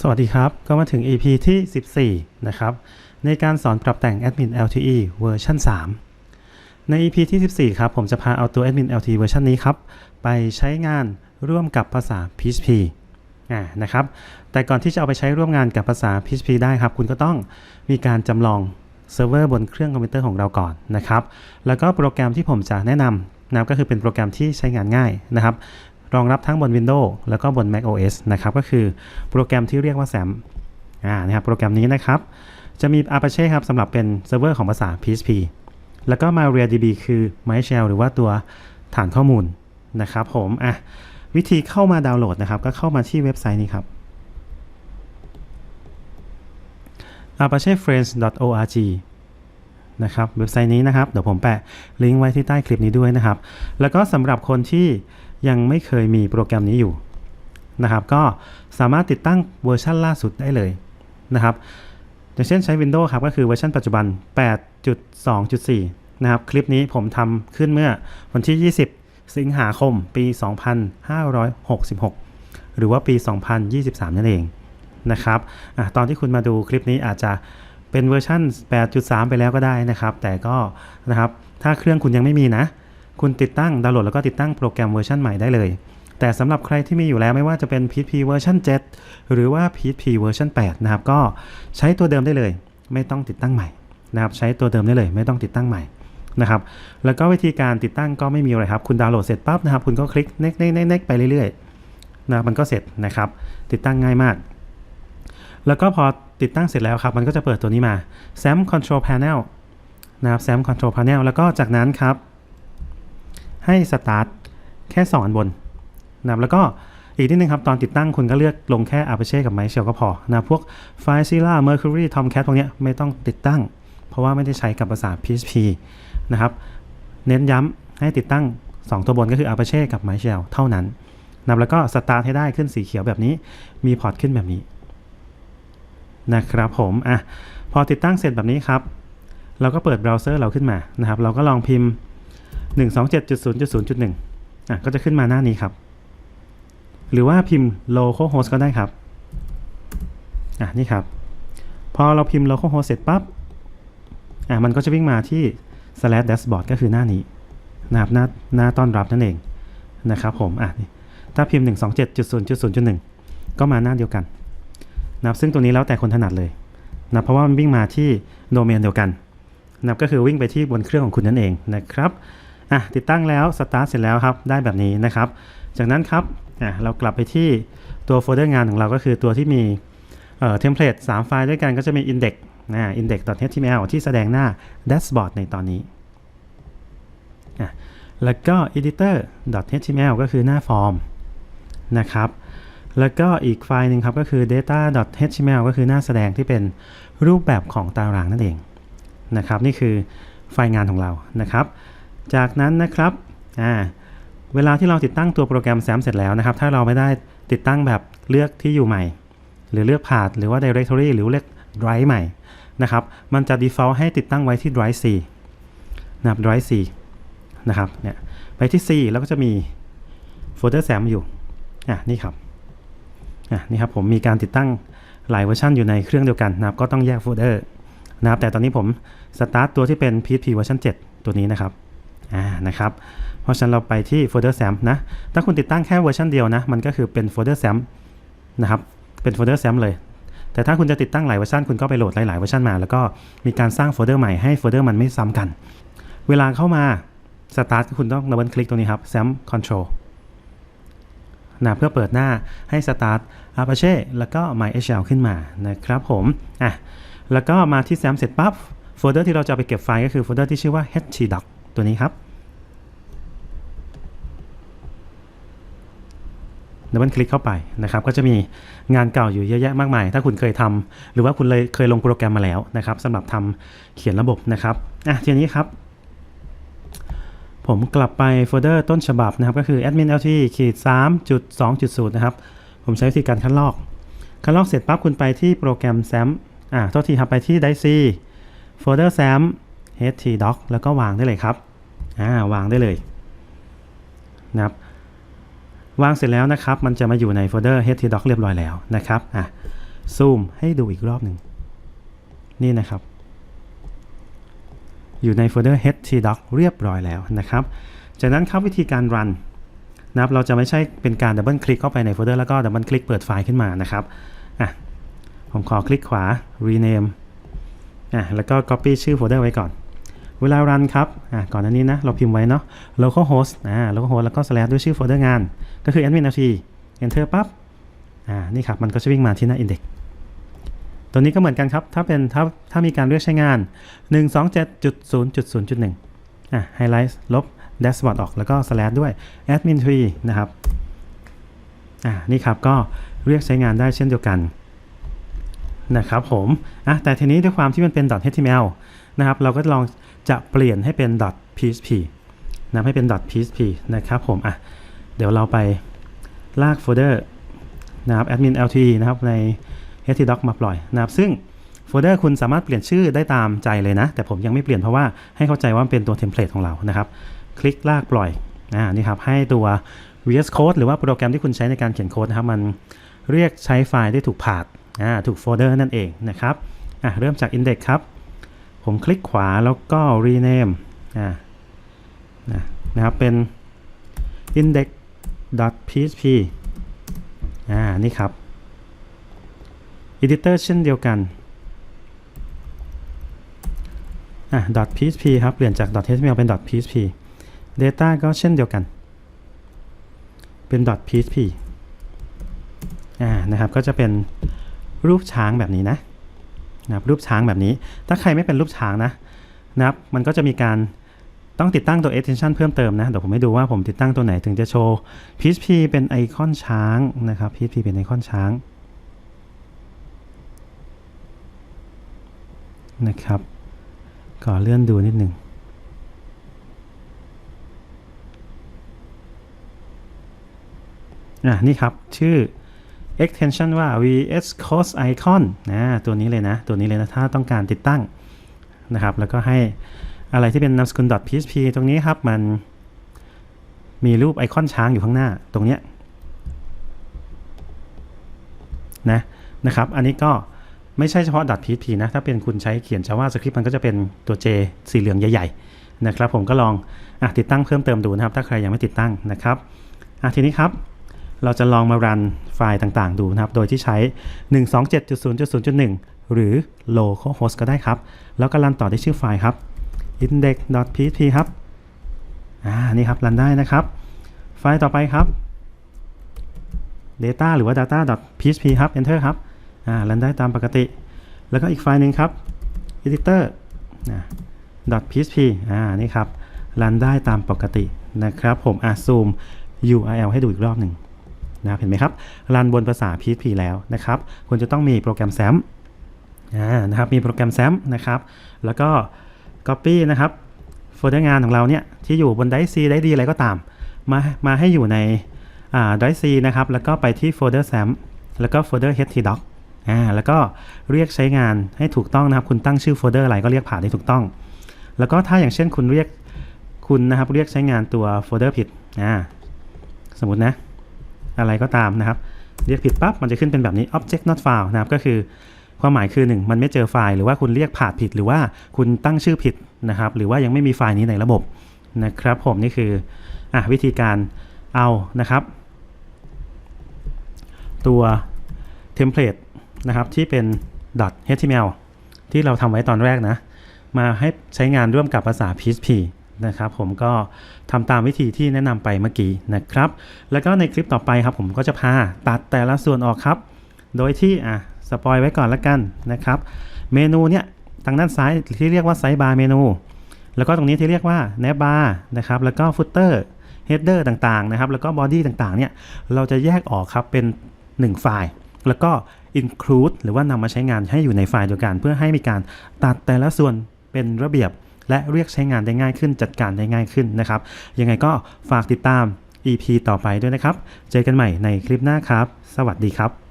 สวัสดีครับ ก็มาถึง EP ที่ 14 นะครับ ในการสอนปรับแต่ง Admin LTE เวอร์ชัน3 ใน EP ที่ 14 ครับ ผมจะพาเอาตัว Admin LTE เวอร์ชันนี้ครับ ไปใช้งานร่วมกับภาษา PHP อ่านะครับ แต่ก่อนที่จะเอาไปใช้ร่วมงานกับภาษา PHP ได้ครับ คุณก็ต้องมีการจำลองเซิร์ฟเวอร์บนเครื่องคอมพิวเตอร์ของเราก่อนนะครับ แล้วก็โปรแกรมที่ผมจะแนะนำนะก็คือเป็นโปรแกรมที่ใช้งานง่ายนะครับ รองรับทั้งบน Windows แล้วก็บน Mac OS นะครับ ก็คือโปรแกรมที่เรียกว่า SAM อ่านะครับ โปรแกรมนี้นะครับ จะมี Apache ครับสำหรับเป็นเซิร์ฟเวอร์ของภาษา PHP แล้วก็ MariaDB คือ MyShell หรือว่าตัวฐานข้อมูลนะครับ ผม อะ วิธีเข้ามาดาวน์โหลดนะครับ ก็เข้ามาที่เว็บไซต์นี้ครับ apachefriends.org นะครับเว็บไซต์นี้นะครับเดี๋ยวผมแปะลิงก์ไว้ที่ใต้คลิปนี้ด้วยนะครับ แล้วก็สำหรับคนที่ยังไม่เคยมีโปรแกรมนี้อยู่นะครับ ก็สามารถติดตั้งเวอร์ชันล่าสุดได้เลยนะครับ อย่างเช่นใช้ Windows ครับก็คือเวอร์ชันปัจจุบัน 8.2.4 นะครับ คลิปนี้ผมทำขึ้นเมื่อวันที่ 20 สิงหาคมปี 2566 หรือว่าปี 2023 นั่นเองนะครับอตอนที่คุณมาดูคลิปนี้อาจจะ เป็นเวอร์ชัน8.3 ไปแล้วก็ได้นะครับ แต่ก็นะครับถ้าเครื่องคุณยังไม่มีนะ คุณติดตั้งดาวน์โหลดแล้วก็ติดตั้งโปรแกรมเวอร์ชันใหม่ได้เลย แต่สำหรับใครที่มีอยู่แล้วไม่ว่าจะเป็น PHP เวอร์ชัน7 หรือว่า PHP เวอร์ชัน8นะครับก็ใช้ตัวเดิมได้เลย ไม่ต้องติดตั้งใหม่นะครับใช้ตัวเดิมได้เลย ไม่ต้องติดตั้งใหม่นะครับแล้วก็วิธีการติดตั้งก็ไม่มีอะไรครับ คุณดาวน์โหลดเสร็จปั๊บนะครับ คุณก็คลิก next next next next ไปเรื่อยๆนะมันก็เสร็จนะครับ ติดตั้งง่ายมาก แล้วก็พอติดตั้งเสร็จแล้วครับ มันก็จะเปิดตัวนี้มา SAM Control Panel นะครับ SAM Control Panel แล้วก็จากนั้นครับ ให้ Start แค่ 2 อันบนนะครับแล้วก็อีกนิดนึงครับ ตอนติดตั้งคุณก็เลือกลงแค่ Apache กับ MyShell ก็พอนะพวก FileZilla Mercury Tomcat พวกนี้ไม่ต้องติดตั้ง เพราะว่าไม่ได้ใช้กับภาษา PHP นะครับ เน้นย้ำให้ติดตั้ง 2 ตัวบนก็คือ Apache กับ MyShell เท่านั้นนะครับแล้วก็ Start ให้ได้ขึ้นสีเขียวแบบนี้ มีพอร์ตขึ้นแบบนี้ นะครับผมอะพอติดตั้งเสร็จแบบนี้ครับ เราก็เปิดเบราว์เซอร์เราขึ้นมานะครับ เราก็ลองพิมพ์ 127.0.0.1อะก็จะขึ้นมาหน้านี้ครับ หรือว่าพิมพ์ localhost ก็ได้ครับอะนี่ครับ พอเราพิมพ์ localhost เสร็จปั๊บอะมันก็จะวิ่งมาที่ slash dashboard ก็คือหน้านี้นะครับหน้าหน้าต้อนรับนั่นเองนะครับผมอะถ้าพิมพ์ 127.0.0.1 ก็มาหน้าเดียวกัน นะครับซึ่งตัวนี้แล้วแต่คนถนัดเลยนะเพราะว่ามันวิ่งมาที่โดเมนเดียวกันนับก็คือวิ่งไปที่บนเครื่องของคุณนั่นเองนะครับอะติดตั้งแล้วสตาร์ทเสร็จแล้วครับได้แบบนี้นะครับ จากนั้นครับอะเรากลับไปที่ตัวโฟลเดอร์งานของเราก็คือตัวที่มีเอ่อเทมเพลต3ไฟล์ด้วยกันก็จะมี index นะ index.html ที่แสดงหน้า dashboard ในตอนนี้อะแล้วก็ editor.html ก็คือหน้าฟอร์มนะครับ แล้วก็อีกไฟล์หนึ่งครับก็คือ data.html ก็คือหน้าแสดงที่เป็นรูปแบบของตารางนั่นเองนะครับ นี่คือไฟล์งานของเรานะครับ จากนั้นนะครับอ่าเวลาที่เราติดตั้งตัวโปรแกรม SAM เสร็จแล้วนะครับ ถ้าเราไม่ได้ติดตั้งแบบเลือกที่อยู่ใหม่ หรือเลือก path หรือว่า directory หรือเลือก drive ใหม่นะครับ มันจะ default ให้ติดตั้งไว้ที่ drive C นะครับ drive C นะครับเนี่ยไปที่ C แล้วก็จะมีโฟลเดอร์ SAM อยู่อะนี่ครับ นี่ครับผมมีการติดตั้งหลายเวอร์ชันอยู่ในเครื่องเดียวกันนะครับก็ต้องแยกโฟลเดอร์นะครับแต่ตอนนี้ผมสตาร์ตตัวที่เป็น PHP เวอร์ชัน7 ตัวนี้นะครับอ่านะครับเพราะฉะนั้นเราไปที่โฟลเดอร์ SAM นะถ้าคุณติดตั้งแค่เวอร์ชันเดียวนะมันก็คือเป็นโฟลเดอร์ SAM นะครับเป็นโฟลเดอร์ SAM เลย แต่ถ้าคุณจะติดตั้งหลายเวอร์ชันคุณก็ไปโหลดหลายๆเวอร์ชันมา แล้วก็มีการสร้างโฟลเดอร์ใหม่ให้โฟลเดอร์มันไม่ซ้ำกัน เวลาเข้ามาสตาร์ทคุณต้องดับเบิลคลิกตรงนี้ครับ SAM Control นะเพื่อเปิดหน้าให้ Start Apache แล้วก็ MySQL ขึ้นมานะครับผมอะแล้วก็มาที่ SAM เสร็จปั๊บโฟลเดอร์ที่เราจะไปเก็บไฟล์ก็คือโฟลเดอร์ที่ชื่อว่า htdoc ตัวนี้ครับดับเบิลคลิกเข้าไปนะครับ ก็จะมีงานเก่าอยู่เยอะแยะมากมาย ถ้าคุณเคยทำหรือว่าคุณเลยเคยลงโปรแกรมมาแล้วนะครับสำหรับทำเขียนระบบนะครับอะทีนี้ครับ ผมกลับไปโฟลเดอร์ต้นฉบับนะครับก็คือ admin lt ขีด3.2.0 นะครับ ผมใช้วิธีการคัดลอก คัดลอกเสร็จปั๊บคุณไปที่โปรแกรม SAM อ่าโทษทีครับไปที่ dice โฟลเดอร์ SAM htdoc แล้วก็วางได้เลยครับอ่าวางได้เลยนะครับวางเสร็จแล้วนะครับ มันจะมาอยู่ในโฟลเดอร์ htdoc เรียบร้อยแล้วนะครับอะซูมให้ดูอีกรอบหนึ่งนี่นะครับ อยู่ในโฟลเดอร์ htdoc เรียบร้อยแล้วนะครับ จากนั้นครับวิธีการ run นะครับเราจะไม่ใช่เป็นการดับเบิลคลิกเข้าไปในโฟลเดอร์แล้วก็ดับเบิลคลิกเปิดไฟล์ขึ้นมานะครับอะผมขอคลิกขวา rename อะแล้วก็ copy ชื่อโฟลเดอร์ไว้ก่อน เวลา run ครับอะก่อนอันนี้นะเราพิมพ์ไว้เนาะ localhost อ่า localhost แล้วก็ slash ด้วยชื่อโฟลเดอร์งาน ก็คือ admin lt enter ปั๊บอ่านี่ครับมันก็จะวิ่งมาที่หน้า index ตัวนี้ก็เหมือนกันครับ ถ้าเป็นถ้าถ้ามีการเรียกใช้งาน 127.0.0.1อะ highlight ลบ dashboard ออกแล้วก็ slash ด้วย admin tree นะครับอ่านี่ครับก็เรียกใช้งานได้เช่นเดียวกันนะครับผมอะแต่ทีนี้ด้วยความที่มันเป็น .html นะครับเราก็ลองจะเปลี่ยนให้เป็น .php นะให้เป็น .php นะครับผมอะเดี๋ยวเราไปลากโฟลเดอร์นะครับ admin lt นะครับใน htdoc มาปล่อยนะครับซึ่งโฟลเดอร์คุณสามารถเปลี่ยนชื่อได้ตามใจเลยนะ แต่ผมยังไม่เปลี่ยนเพราะว่าให้เข้าใจว่าเป็นตัวเทมเพลตของเรานะครับ คลิกลากปล่อยอ่านี่ครับให้ตัว VS Code หรือว่าโปรแกรมที่คุณใช้ในการเขียนโค้ดนะครับมันเรียกใช้ไฟล์ได้ถูกผาดอ่าถูกโฟลเดอร์นั่นเองนะครับอะเริ่มจาก index ครับ ผมคลิกขวาแล้วก็ rename อ่านะนะครับเป็น index.php อ่านี่ครับ editor เช่นเดียวกันอะ .php ครับ เปลี่ยนจาก .html เป็น .php data ก็เช่นเดียวกัน เป็น .php อ่า นะครับ ก็จะเป็นรูปช้างแบบนี้นะนะครับรูปช้างแบบนี้ ถ้าใครไม่เป็นรูปช้างนะนะครับ มันก็จะมีการต้องติดตั้งตัว extension เพิ่มเติมนะ เดี๋ยวผมให้ดูว่าผมติดตั้งตัวไหนถึงจะโชว์ PHP เป็นไอคอนช้างนะครับ PHP เป็นไอคอนช้าง นะครับขอเลื่อนดูนิดหนึ่งอะนี่ครับ ชื่อ extension ว่า vs code icon นะตัวนี้เลยนะ ตัวนี้เลยนะ ถ้าต้องการติดตั้งนะครับ แล้วก็ให้อะไรที่เป็นนามสกุล .php ตรงนี้ครับ มันมีรูปไอคอนช้างอยู่ข้างหน้าตรงเนี้ยนะนะครับ อันนี้ก็ ไม่ใช่เฉพาะ .php นะ ถ้าเป็นคุณใช้เขียน JavaScript มันก็จะเป็นตัว J สีเหลืองใหญ่ๆนะครับผมก็ลองอติดตั้งเพิ่มเติมดูนะครับ ถ้าใครยังไม่ติดตั้งนะครับทีนี้ครับ เราจะลองมารันไฟล์ต่างๆ ดูนะครับ โดยที่ใช้ 127.0.0.1 หรือ localhost ก็ได้ครับ แล้วก็รันต่อด้วยชื่อไฟล์ครับ index.php ครับอ่านี่ครับรันได้นะครับ ไฟล์ต่อไปครับ data หรือว่า data.php ครับ enter ครับ อ่ารันได้ตามปกติ แล้วก็อีกไฟล์หนึ่งครับ editor นะ .php อ่านี่ครับรันได้ตามปกตินะครับผมอะซูม URL ให้ดูอีกรอบหนึ่งนะครับเห็นไหมครับรันบนภาษา PHP แล้วนะครับคุณจะต้องมีโปรแกรม SAMP อ่านะครับมีโปรแกรม SAMP นะครับแล้วก็ Copy นะครับโฟลเดอร์งานของเราเนี่ยที่อยู่บนไดซีไดดีอะไรก็ตาม มามาให้อยู่ในไดซีนะครับแล้วก็ไปที่โฟลเดอร์ SAMP แล้วก็โฟลเดอร์ htdoc อ่าแล้วก็เรียกใช้งานให้ถูกต้องนะครับ คุณตั้งชื่อโฟลเดอร์อะไรก็เรียกผ่านได้ถูกต้อง แล้วก็ถ้าอย่างเช่นคุณเรียกคุณนะครับเรียกใช้งานตัวโฟลเดอร์ผิดอ่าสมมตินะ อะไรก็ตามนะครับเรียกผิดปั๊บมันจะขึ้นเป็นแบบนี้ object not found นะครับก็คือความหมายคือ 1 มันไม่เจอไฟล์ หรือว่าคุณเรียกผ่านผิดหรือว่าคุณตั้งชื่อผิดนะครับ หรือว่ายังไม่มีไฟล์นี้ในระบบนะครับผมนี่คืออะวิธีการเอานะครับ ตัวเทมเพลต นะครับที่เป็น .html ที่เราทำไว้ตอนแรกนะ มาให้ใช้งานร่วมกับภาษา PHP นะครับผมก็ทำตามวิธีที่แนะนำไปเมื่อกี้นะครับ แล้วก็ในคลิปต่อไปครับผมก็จะพาตัดแต่ละส่วนออกครับ โดยที่อะสปอยไว้ก่อนละกันนะครับ เมนูเนี่ยทางด้านซ้ายที่เรียกว่าไซบาร์เมนู แล้วก็ตรงนี้ที่เรียกว่าแนบบาร์นะครับ แล้วก็ฟุตเตอร์เฮดเดอร์ต่างๆนะครับ แล้วก็บอดี้ต่างๆเนี่ยเราจะแยกออกครับเป็น 1 ไฟล์ แล้วก็ include หรือว่านำมาใช้งานให้อยู่ในไฟล์เดียวกัน เพื่อให้มีการตัดแต่ละส่วนเป็นระเบียบ และเรียกใช้งานได้ง่ายขึ้น จัดการได้ง่ายขึ้นนะครับ ยังไงก็ฝากติดตาม EP ต่อไปด้วยนะครับ เจอกันใหม่ในคลิปหน้าครับ สวัสดีครับ